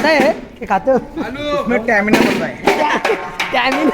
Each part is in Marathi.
खाताय की खातो. इसमें टॅमिना बनता है टॅमिन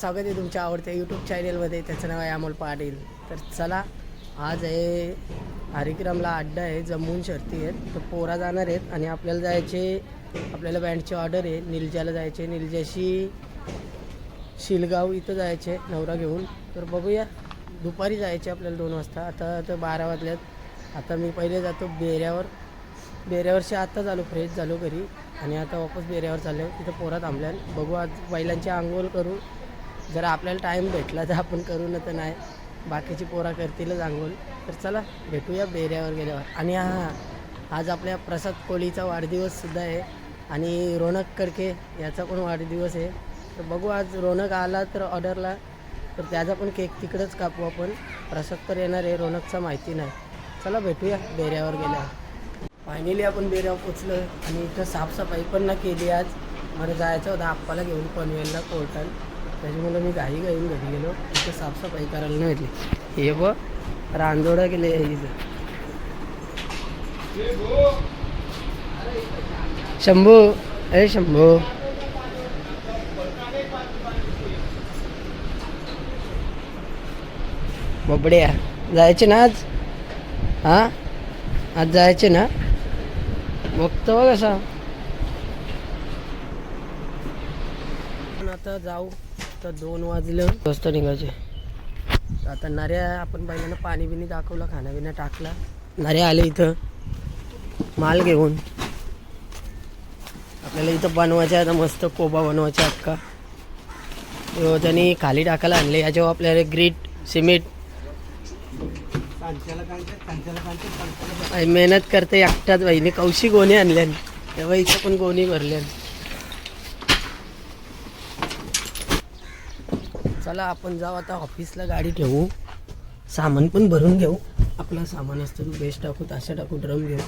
स्वागत आहे तुमच्या आवडत्या यूट्यूब चॅनेलमध्ये त्याचं नाव आहे अमोल पाटील. तर चला आज आहे हरिक्रमला अड्डा आहे जम्मून शर्ती आहेत. तर पोरा जाणार आहेत आणि आपल्याला जायचे आपल्याला बँडची ऑर्डर आहे. निलजाला जायचे निलजाशी शिलगाव इथं जायचे नवरा घेऊन. तर बघूया दुपारी जायचे आपल्याला दोन वाजता. आता तर बारा वाजल्यात. आता मी पहिले जातो बेऱ्यावर. बेऱ्यावरशी आत्ता झालो फ्रेश झालो घरी. आणि आता वापस बेऱ्यावर चाललो तिथं पोरा थांबल्या बघू आज बैलांची आंघोळ करू. जर आपल्याला टाईम भेटला तर आपण करू ना तर नाही. बाकीची पोरा करतीलच आंघोळ. तर चला भेटूया बेऱ्यावर गेल्यावर. आणि हा आज आपल्या प्रसाद कोळीचा वाढदिवससुद्धा आहे. आणि रोनक कडके याचा पण वाढदिवस आहे. तर बघू आज रोनक आला तर ऑर्डरला तर त्याचा पण केक तिकडंच कापू आपण. प्रसाद तर येणार आहे रोनकचा माहिती नाही. चला भेटूया बेऱ्यावर गेल्यावर. फायनली आपण बेऱ्यावर पोचलो आणि इथं साफसफाई पण ना केली आज. मला जायचं होतं आप्पाला घेऊन पनवेलला कोर्टात. त्याच्यामुळे मी घाई घाईन घरी गेलो. तिथं साफसफाई करायला नाही भेटली. हे बघ रांजोडा केले इथं. शंभू अरे शंभू. बबड्या जायचे ना आज? हां? आज जायचे ना? बघतो बघ कसा. पण आता जाऊ. तर दोन वाजलं. वाजता निघायचे. आता नऱ्या आपण पहिल्यांदा पाणी बिणी दाखवलं खाना बिना टाकला. नऱ्या आले इथं. माल घेऊन. आपल्याला इथं बनवायचे आता मस्त कोबा बनवायचे अक्का त्यांनी खाली टाकायला आणले. याच्यावर आपल्याला ग्रीट सिमेंट. मेहनत करते एकटाच बाईने कौशी गोणी आणल्यान. तेव्हा इथं पण गोणी भरल्यान. चला आपण जाऊ आता ऑफिसला गाडी ठेवू. सामान पण भरून घेऊ. आपलं सामान असतं बेस्ट टाकू ताशा टाकू ड्रम घेऊ.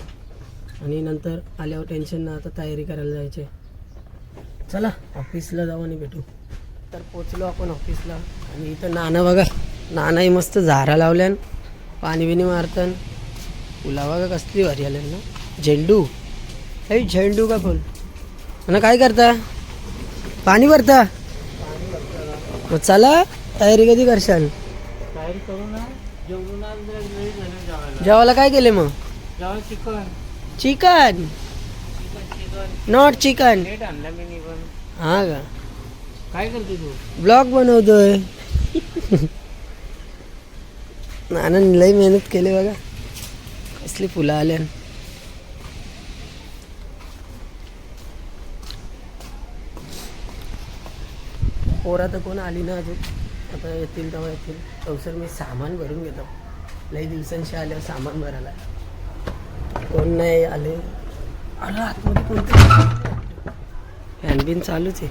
आणि नंतर आल्यावर टेन्शन ना आता तयारी करायला जायचे चला ऑफिसला जाऊ आणि भेटू. तर पोचलो आपण ऑफिसला. आणि इथं नाना बघा नानाही मस्त झारा लावल्यान पाणी बिणी मारतन. फुला बघा कसली भारी आल्या ना. झेंडू. हे झेंडू का फुल? आणि काय करता? पाणी भरता? मग चला तयारी कधी करशाल? तयारी करू ना. जेवून आज जरा late झालं जेवायला. जेवायला काय केले मग? जेवायला chicken. Chicken? Not chicken late आणला मी नी पण हा का? काय करते तू? ब्लॉग बनवतोय. नाना लई मेहनत केली बघा. कसली फुलं आल्यान. पोरा तर कोण आली ना अजून? आता येतील तेव्हा येतील. तवसर मी सामान भरून घेतो. लई दिवसांशी आल्यावर सामान भरायला. कोण नाही आले. आलं आतमध्ये कोणतं फॅनबिन चालूच आहे.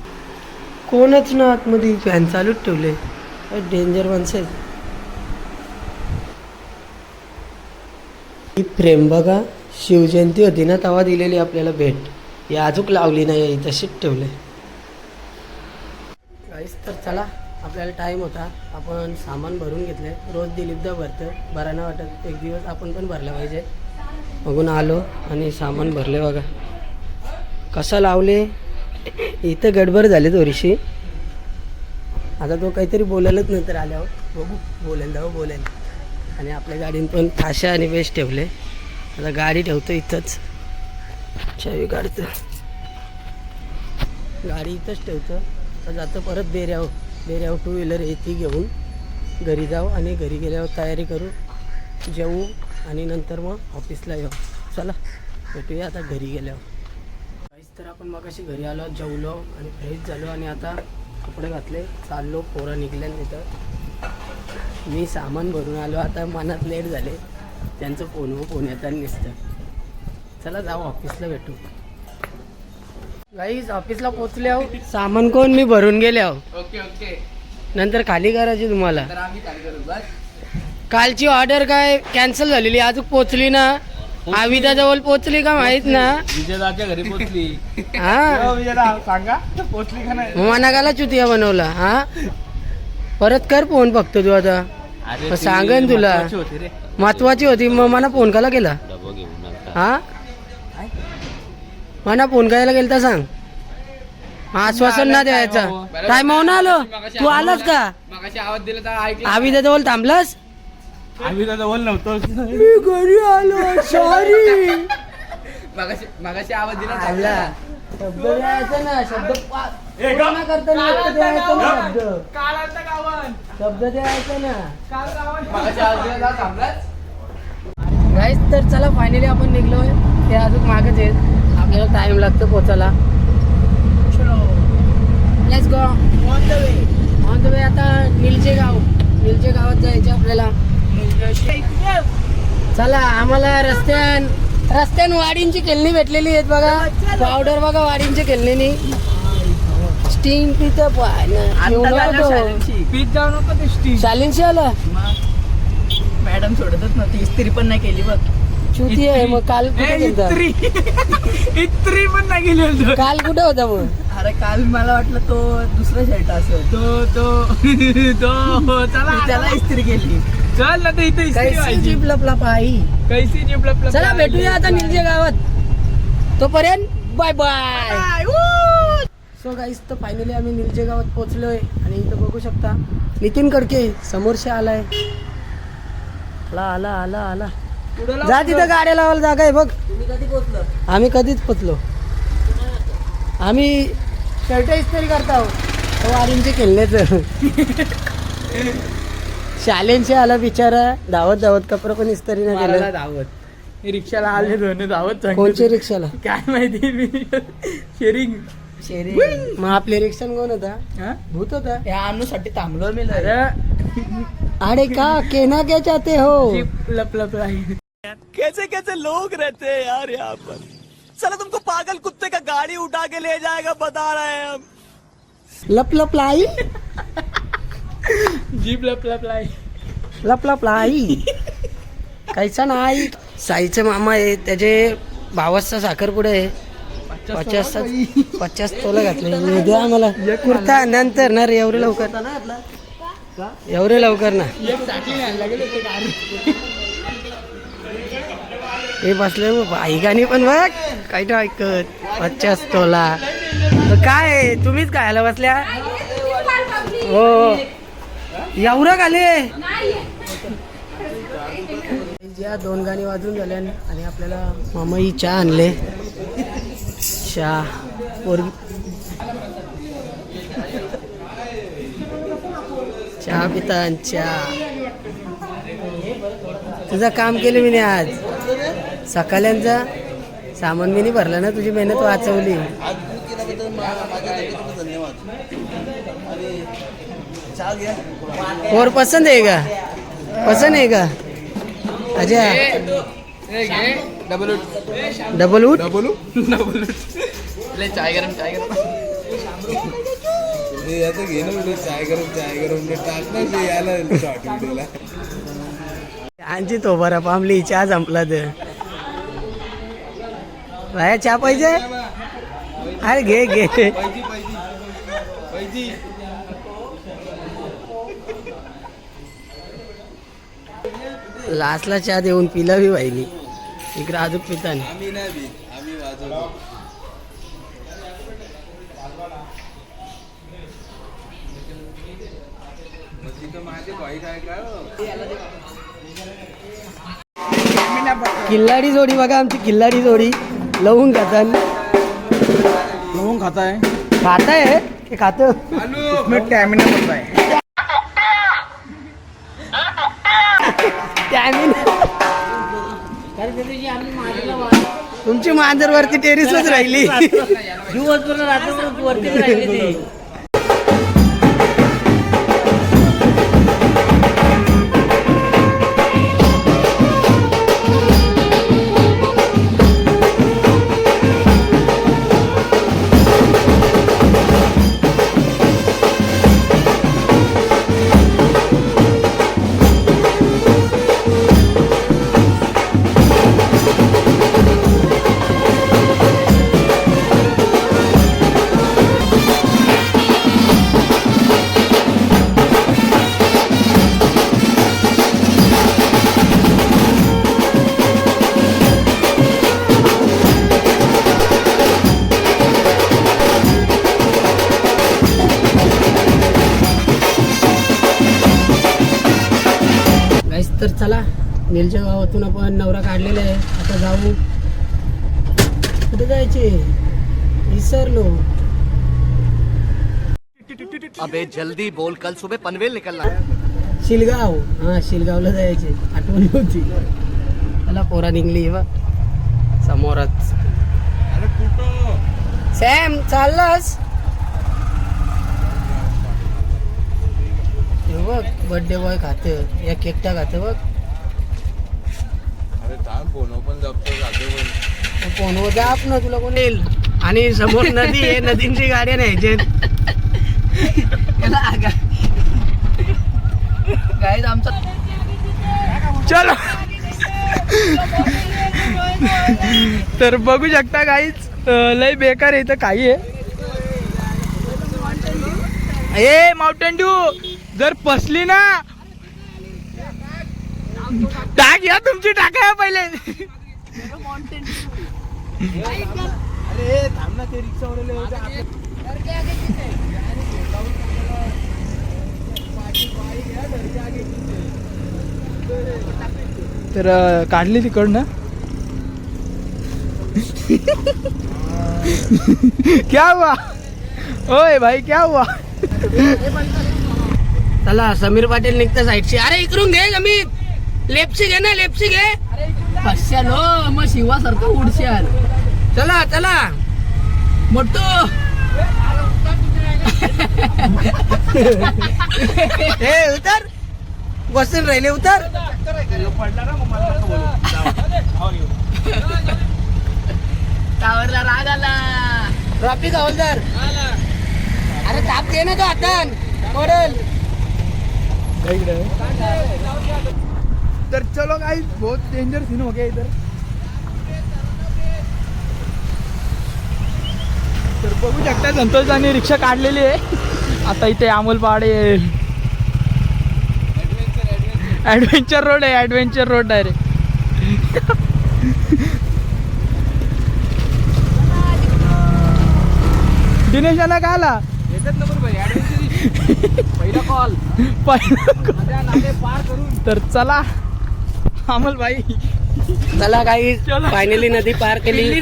कोणच ना आतमध्ये फॅन चालूच ठेवले. डेंजर माणसं आहेत. ही फ्रेम बघा. शिवजयंती होती ना तेव्हा दिलेली आपल्याला भेट. ही अजूक लावली नाही तशीच ठेवले. गाईस तर चला आपल्याला टाईम होता. आपण सामान भरून घेतले. रोज दिलीपदा भरतं. भरा ना वाटत. एक दिवस आपण पण भरलं पाहिजे. बघून आलो आणि सामान भरले बघा. कसं लावले? इथं गडबड झाली थोडीशी. आता तो काहीतरी बोलायलाच नंतर आल्यावर. बघू. बोलेल जाऊ बोलेल. आणि आपल्या गाडीन पण थाशा आणि वेस्ट ठेवले. आता गाडी ठेवतो इथंच. चावी काढतं. गाडी इथंच ठेवतो. जातं परत बेऱ्याव बेऱ्याव टू व्हीलर आहे ती घेऊन घरी जाऊ आणि घरी गेल्यावर तयारी करू जेवू आणि नंतर मग ऑफिसला येऊ. चला भेटूया आता घरी गेल्यावर. काहीच तर आपण मग अशी घरी आलो जेवलो आणि फ्रेश झालो आणि आता कपडे घातले चाललो पोरं निघल्या तिथं मी सामान भरून आलो आता मनात लेट झाले. त्यांचं फोन फोन येताना दिसतं. चला जाऊ ऑफिसला भेटू. गाईज ऑफिसला पोचले आहो. सामान कोण? मी भरून गेले आहो. Okay okay. नंतर खाली करायची तुम्हाला. तर आम्ही काय करू बस. कालची ऑर्डर काय? कॅन्सल झालेली. अजून पोचली ना? आविदा जवळ पोचली का माहीत ना? विजयदाच्या घरी पोचली हा. विजयदा सांगा. पोचली का नाही? मनागाला चुतिया बनवला हा? परत कर फोन बघतो तू आता. मग सांगेन तुला. महत्वाची होती मग मला फोन काला केला. हा? मला फोन करायला गेलता सांग. आश्वासन ना द्यायचा. टाइम ना आलो? तू आलास का? मगाशी आवाज दिला तर ऐकलं. आविदा जवळ थांबलास? आम्ही तर जवळ नव्हतो मी घरी आलो सॉरी मगाशी मगाशी आवाज दिला आला. शब्द द्यायचा ना शब्द पा- पूर्ण करताना शब्द द्यायचा ना शब्द. काल आलता गावन. शब्द द्यायचा ना. काल गावन. मगाशी आवाज दिला तर थांबलाच गाईस तर चला फायनली आपण निघलोय. ते अजून मागच आहेत. आपल्याला टाइम लागतो पोचायला. Let's go on the way on the way आता निलचे गाव. निलचे गावात जायचे आपल्याला. चला आम्हाला रस्त्यान रस्त्यान वाडींची केलनी भेटलेली आहेत बघा. पावडर बघा वाडींची केलनी स्टिंग तिथं पीत जाऊ नको ते स्टीम शालींशी आला? मॅडम सोडतच नव्हती. इस्त्री पण नाही केली बघ. चुती आहे मग काल कुठे गेलता? इस्त्री पण नाही केली होतो काल कुठे होता मग? अरे काल मला वाटलं तो दुसरा शर्ट असेल. तो तो तो चला. त्याला इस्त्री केली. चल ना ते इथे कैसी जीप लपला पाही कैसी जीप लप चला भेटूया आता निलजे गावात. तोपर्यंत बाय बाय सो गाईस तर फायनली आम्ही निलजे गावात पोहोचलोय. आणि इथं बघू शकता नितीन कडके समोरशे आलाय. आला आला आला आला. जा तिथं गाड्या लावायला जागा आहे बघ. आम्ही कधीच पोचलो. आम्ही शर्ट इस्त्री करता हो. वारींचे खेळण्याचं शालेंशी आला बिचारा. धावत धावत कपडे पण इस्त्री नाही केलं धावत रिक्षाला आले दोन धावत कोणच्या रिक्षाला? काय माहिती? मी शेरिंग. मग आपले रिक्षान कोण होता? भूत होता? या अनुसाठी थांबलो मी अरे का? केना क्या चाहते हो? लप लप कैसे कैसे लोग रहते हैं यार यहाँ पर। साला तुमको पागल कुत्ते का गाड़ी उठा के ले जाएगा बता रहे हैं हम। लप लप लाई। जीप लप लप राहील लप लप लाई। कैसा नाही साईचे मामा आहे त्याचे भावाचा साखरपुडा आहे. पचास पचास तोला घातले. द्या मला कुर्ता नंतर ना रे एवढे लवकर. एवढे लवकर ना. हे बसले मग ऐकानी पण बघ. काही नाही ऐकत? पचास तोला. तर काय तुम्हीच खायला बसल्या? हो, हो. एवढं खाले ज्या दोन गाणी वाजून झाल्या आणि आपल्याला मामाई चहा आणले. चहा. पोरगी. चहा पिता चहा. तुझं काम केलं मी आज. सकाळ्यांचा सामान मी नाही भरलं ना तुझी मेहनत वाचवली. और पसंद आहे का? पसंद आहे का? अजय. डबल डबल उठ. डबल डबल ले चाय गरम चाय गरम. हे आता घे ना व्हिडिओ चाय गरम चाय गरम. ते टाक ना ते याला शॉर्ट व्हिडिओला आणची तो बरा पामली चहा संपला तर. बाया चहा पाहिजे? अरे घे घे. लास्टला चहा देऊन पिला बी वाहिनी इकडे अजून पितानी. नाही किल्लाडी जोडी बघा आमची किल्लाडी जोडी. लवून खातात म्हणून खाताय? खाताय? की खात. मी टॅमिना बनताय तुमची मांजर वरती टेरिसच राहिली. दिवसभर रात्रभर वरतीच राहिली ती. अबे जल्दी बोल कल सुबह पनवेल निकलना है। शिलगाव। हा शिलगावला जायचे. आठवण होती. चला पोरा निघली बा. समोरच. अरे कुठं? सॅम चाललास? बघ बर्थडे बॉय खातं. या केकटा खातं बघ. फोन पण जपतो जातो पण. फोनवर जाप ना तुला कोण. येईल आणि समोर नदी आहे नदींची गाड्या न्यायचे गाईज आमचा चलो. तर बघू शकता काहीच लय बेकार आहे इथं काही आहे. ए माउंटेन ड्यू जर फसली ना टाक या तुमची टाका पहिले. अरे थांब ना ते रिक्षा तर काढली तिकडनं. क्या हुआ? ओय भाई क्या हुआ? चला समीर पाटील निघतं साईडशी. अरे इकडून घे अमित लेपशी घे ना लेपशी घे. पश्याल हो मग शिवासारखं उडशाल. चला चला. मोठो. हे उतर. बसून राहिले उतर. टावरला राग आला. ट्रॉफिक हवलदार अरे ताप दे ना तो हातान पडल. तर चलो गाइस बहुत डेंजर सीन हो गया इधर. तर बघू शकता संतोषाने रिक्षा काढलेली आहे. आता इथे अमोल पहाडे ऍडव्हेंचर रोड आहे ऍडव्हेंचर रोड डायरेक्ट दिनेशाला का आला? पहिला कॉल तर चला अमोल भाई. चला काही. फायनली नदी पार केली.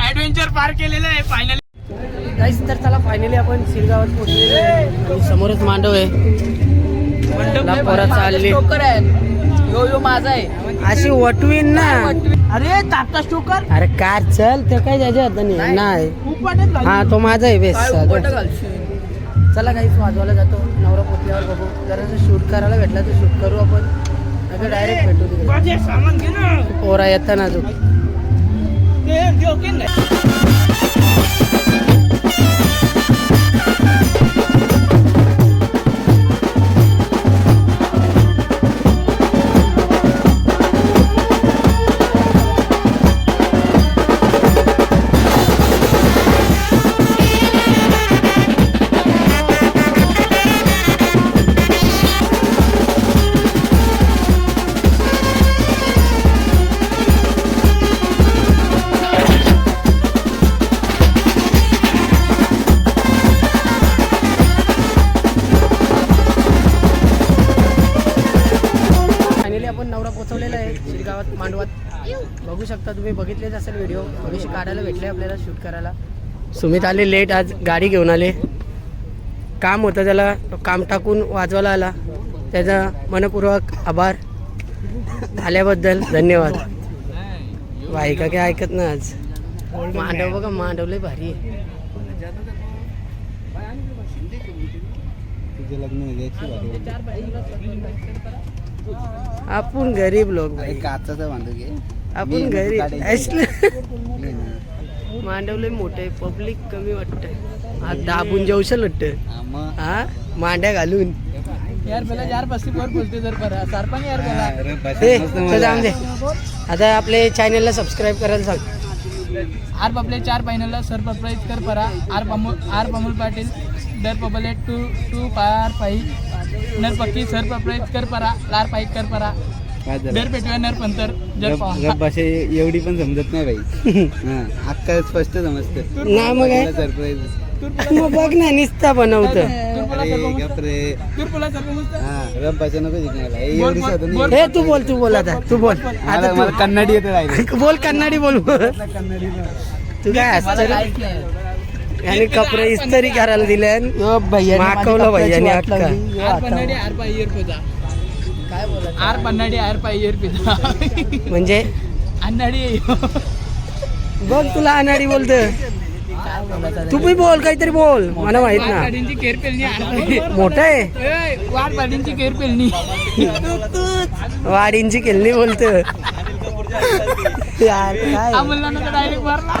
ऍडव्हेंचर पार केलेलं आहे फायनली गाईस तर चला फायनली आपण शिरगावात पोहोचलेलो आहे. समोरच मांडव आहे. ला पोरं चालली. स्टोकर आहे. यो यो माझा आहे. अशी वटवीन ना. अरे तात्ता स्टोकर? अरे कार चल ते काय त्याच्या हाताने नाही हा तो माझा आहे बेस काय उपट घालशील? चला काही वाजवायला जातो. नवरा पोचल्यावर बघू. जरा शूट करायला भेटला तर शूट करू आपण. डायरेक्ट भेटू तिकडे. सामान घे ना पोरा येताना अजून थोडीशी काढायला भेटले आपल्याला शूट करायला. सुमित आले लेट आज गाडी घेऊन आले. काम होतं त्याला तो काम टाकून वाजवायला आला. त्याचा मनपूर्वक आभार आल्याबद्दल धन्यवाद. बायका काय ऐकत ना आज. मांडव बघा मांडवले भारी आहे. तुझं लग्न आपण गरीब लोक भाई. काचाचा बांधू घे. आपण गरीब असलं. मांडवले मोठे पब्लिक कमी वाटतं आज दाबून जाऊशल वाटतं हा मांड्या घालून. यार पहले यार बस्ती पर बोलते जर पर सरपंच यार आता आपले चॅनलला सबस्क्राईब करायला सांग. आर आपले चार फायनलला सर सरप्राईज कर परा आर पमोल आर पमोल पाटील दर पबले टू टू पार पाई नर पक्की सर सरप्राईज कर परा लार पाई कर परा जर. भाषा एवढी पण समजत नाही बाई. अक्का स्पष्ट समजते. नाही मग काय? सरप्राईज मग बघ ना निस्ता बनवतं. सर्व एवढी हे तू बोल तू बोल आता. तू बोल. आता तू कन्नडी येते बोल कन्नडी बोल. तू काय? आणि कपडे इस्त्री करायला दिले माकवलं भैयाने अक्का आर पन्नाडी आर पाय इयर पिझा काय बोलत आर पन्नाडी आर पिझा म्हणजे? अन्नाडी. बघ तुला अनाडी बोलत तू पण बोल काहीतरी बोल. मला माहीत ना. केर पेलणी पाय मोठं आहे? केर पेलणी. वाडींची केलनी बोलत यार काय? अमोलला डायरेक्ट मारला.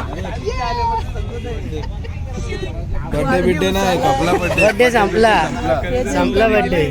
बर्थडे बिड्डे नाही कपला बर्थडे बर्थडे संपला. संपला बर्थडे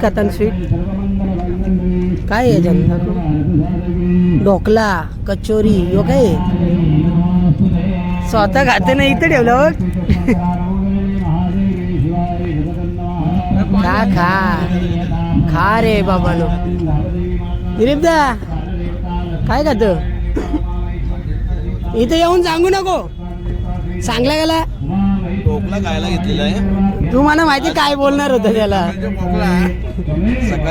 स्वीट स्वीट काय आहे जनता ढोकला कचोरी यो काय आहे? स्वतः खाते ना इथं ठेवलं बघ. खा खा. खा रे बाबा लो दिलीपदा काय खात? इथं येऊन सांगू नको. सांगला गेला? ढोकला खायला घेतलेला आहे? तू मला माहिती काय बोलणार होतं त्याला?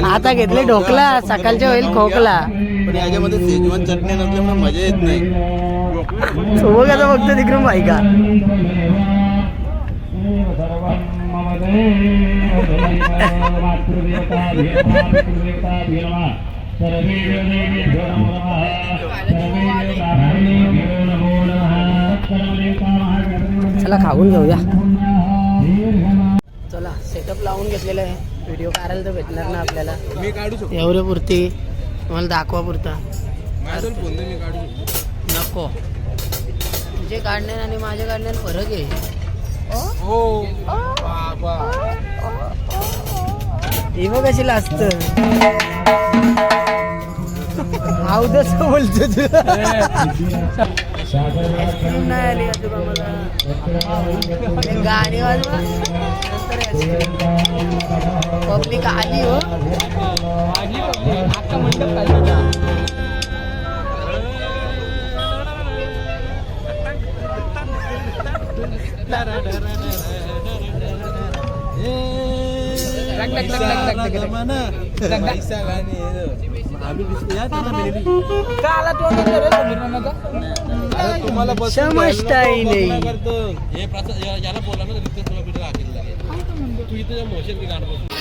आता घेतले ढोकला सकाळच्या होईल खोकला. पण याच्यामध्ये सेजवान चटणी नसल्यामुळे मजा येत नाही. तो बघ आता फक्त तिकडून बायका. चला खाऊन घेऊया चला सेटअप लावून घेतलेलं आहे. व्हिडिओ काढायला तर भेटणार ना आपल्याला. मी काढू शकतो. एवढ्या पुरती तुम्हाला दाखवा पुरता माझं फोन मी काढू शकतो. नको. तुझे काढण्यात आणि माझ्या काढण्यात फरक आहे. बघ कशी लाजत अवदस बोलतो तू. आईस्क्रीम नाही आली का तुला मला हे गाणी वाजवा पब्लिक आली हो आली बघ, अख्खा मंडप खाली लग, तुम्हाला समजताही नाही. हे या- याला बोला ना रितेश तुला कुठे लागेल तू इथे मोशन की गाणं बसून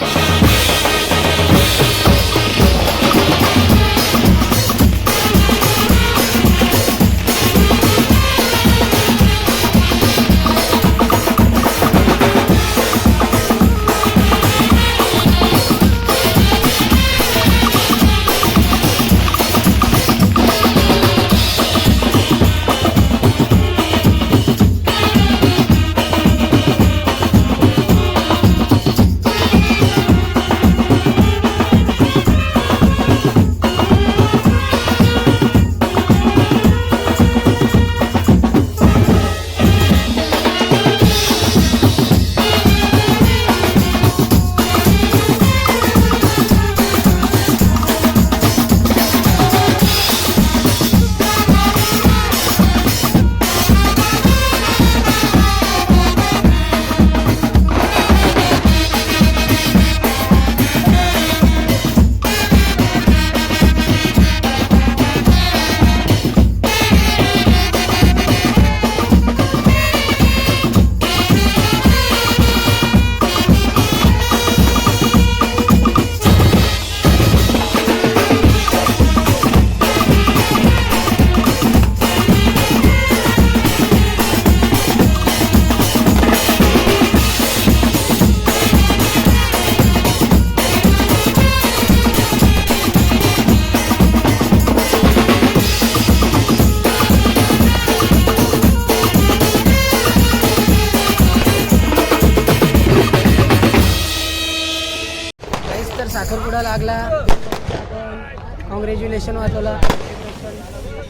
कॉंग्रॅच्युलेशन वाजवला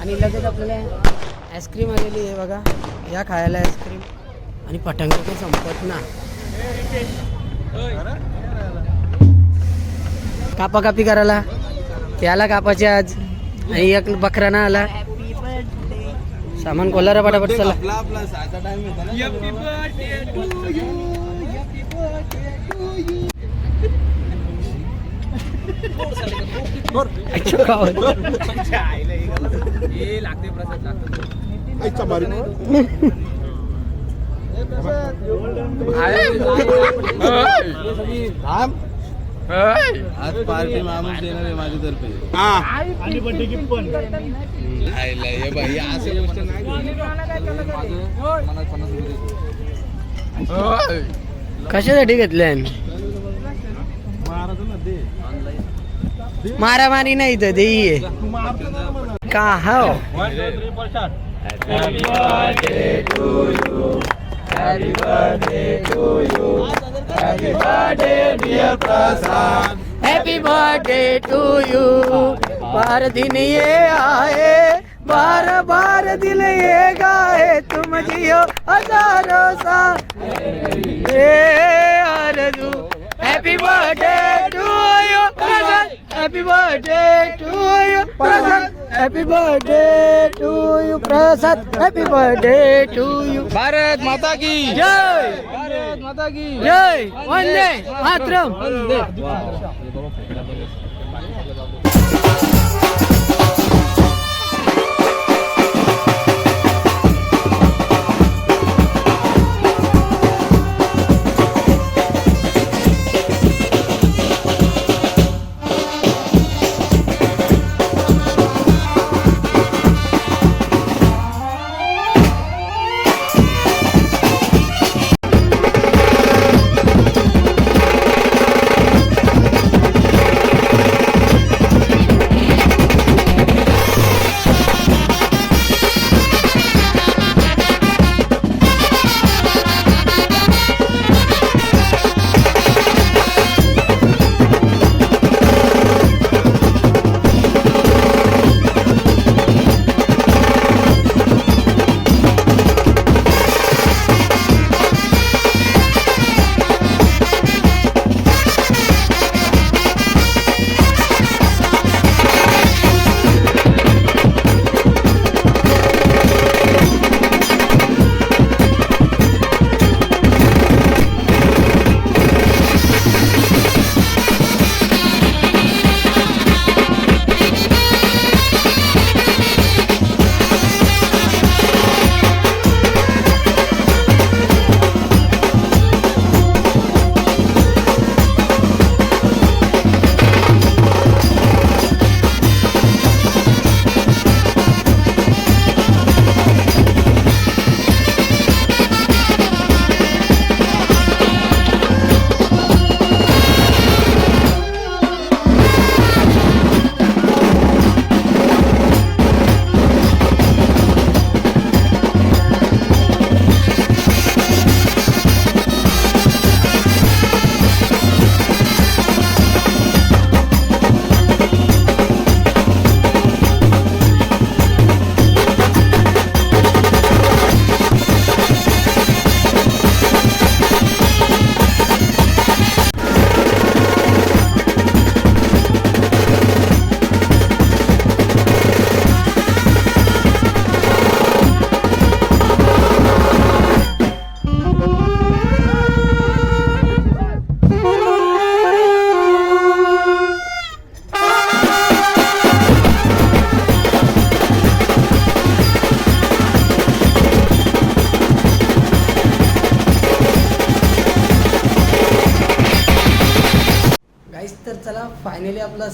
आणि लगेच आपल्याला आईस्क्रीम आलेली आहे बघा. या खायला आईस्क्रीम आणि पतंग काही संपत ना. कापा कापी करायला. त्याला कापाचे आज. आणि एक बकरा ना आला. सामान कोलारा पटापट चला. आज पार्टी माणूस देणार आहे माझ्यातर्फे आयला, हे बाई, असे गोष्ट नाही माझं मनात पन्नास रुपये कशासाठी घेतले मारामारी नाही तर देई का हो? हॅपी बर्थडे टू यू बार दिन ये आए बार बार दिल ये गाए। तुम जियो हजारों सा ए आरज़ू। Happy birthday to you happy birthday to you happy birthday to you Prasad happy birthday to you Bharat माता की जय भारत माता की जय वंदे मातरम गाईस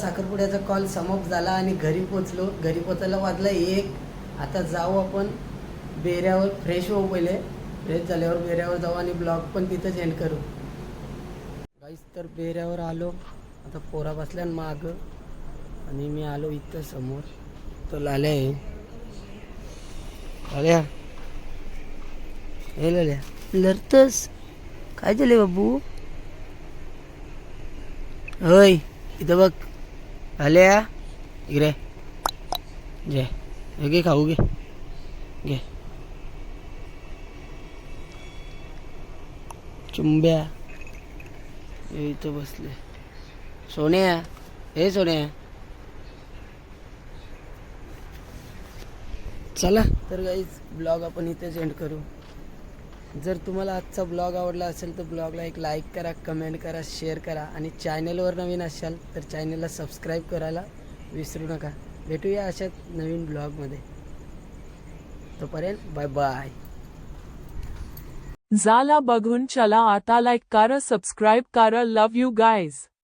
साखरपुड्याचा कॉल समाप्त झाला आणि घरी पोचलो घरी पोचायला वाजला एक. आता जाऊ आपण. बेऱ्यावर फ्रेश होऊ पहिले. फ्रेश झाल्यावर बेऱ्यावर जाऊ आणि ब्लॉग पण तिथंच एंड करू. गाईस तर बेऱ्यावर आलो. आता पोरा बसल्या माग. आणि मी आलो इथं समोर. तो लाल्या आहे. लाल्या? हे लाल्या. लढतस काय झाले बाबू? होय. इथं बघ. आले या इकडे घे घे खाऊ घे घे चुंब्या हे इथं बसले सोन्या हे सोन्या चला तर गाईज ब्लॉग आपण इथेच एंड करू. जर तुम्हाला आजचा ब्लॉग आवडला असेल तर ब्लॉगला एक लाईक करा कमेंट करा शेअर करा आणि चॅनलवर नवीन असाल तर चॅनलला सबस्क्राईब करायला विसरू नका. भेटूया अशाच नवीन ब्लॉगमध्ये. तोपर्यंत बाय बाय. झाला बघून चला आता लाईक करा सबस्क्राईब करा. लव यू गाईज